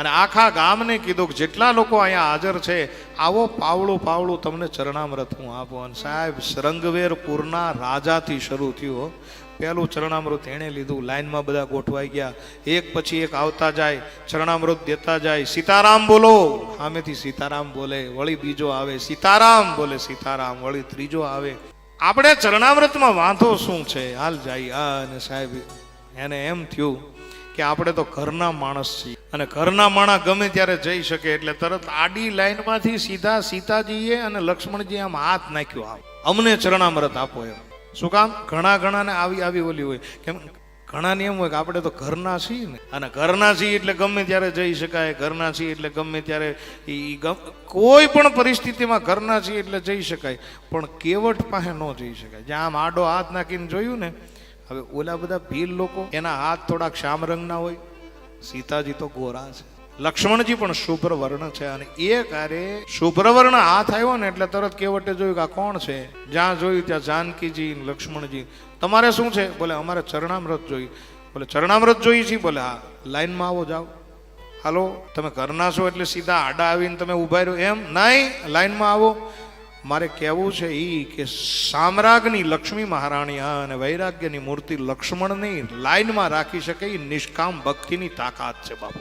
અને આખા ગામને કીધું કે જેટલા લોકો અહીંયા હાજર છે, આવો પાવળું પાવળું તમને ચરણામૃત હું આપું. અને સાહેબ શ્રંગવેરપુરના રાજાથી શરૂ થયું પહેલું ચરણામૃત એણે લીધું, લાઈનમાં બધા ગોઠવાઈ ગયા. એક પછી એક આવતા જાય, ચરણામૃત દેતા જાય. સીતારામ બોલો. સામેથી સીતારામ બોલે. વળી બીજો આવે, સીતારામ બોલે. સીતારામ. વળી ત્રીજો આવે. આપણે ચરણામૃતમાં વાંધો શું છે? હાલ જાય. અને સાહેબ, એને એમ થયું કે આપણે તો ઘરના માણસ છીએ. અને ઘરના માણસ ગમે ત્યારે જઈ શકે એટલે તરત આડી લાઈનમાંથી સીધા સીતાજીએ અને લક્ષ્મણજી આમ હાથ નાખ્યો આમ. અમને ચરણામૃત આપો એમ. શું કામ? ઘણા ઘણાને આવી આવી ઓલી હોય. કેમ? ઘણાને એમ હોય કે આપણે તો ઘરના છીએ ને. અને ઘરના છીએ એટલે ગમે ત્યારે જઈ શકાય, ઘરના છીએ એટલે ગમે ત્યારે એ કોઈ પણ પરિસ્થિતિમાં ઘરના છીએ એટલે જઈ શકાય. પણ કેવટ પાસે ન જઈ શકાય. જ્યાં આમ આડો હાથ નાખીને જોયું ને હવે ઓલા બધા ભીલ લોકો, એના હાથ થોડાક શ્યામ રંગના હોય, સીતાજી તો ગોરા છે. લક્ષ્મણજી પણ શુભ્ર વર્ણ છે અને એ કાર્ય શુભ્ર વર્ણ હાથ આવ્યો ને એટલે તરત કેવટે જોયું કે આ કોણ છે? જ્યાં જોયું ત્યાં જાનકીજી લક્ષ્મણજી. તમારે શું છે? બોલે, અમારે ચરણામૃત જોઈ. બોલે, ચરણામૃત જોઈએ છીએ બોલે, હા, લાઈનમાં આવો જાઓ. હાલો, તમે ઘરના છો એટલે સીધા આડા આવીને તમે ઊભા રહ્યો. એમ? નહીં, લાઈનમાં આવો. મારે કહેવું છે એ કે સામ્રાજ્ઞી લક્ષ્મી મહારાણી અને વૈરાગ્યની મૂર્તિ લક્ષ્મણની લાઈનમાં રાખી શકે એ નિષ્કામ ભક્તિની તાકાત છે બાપુ.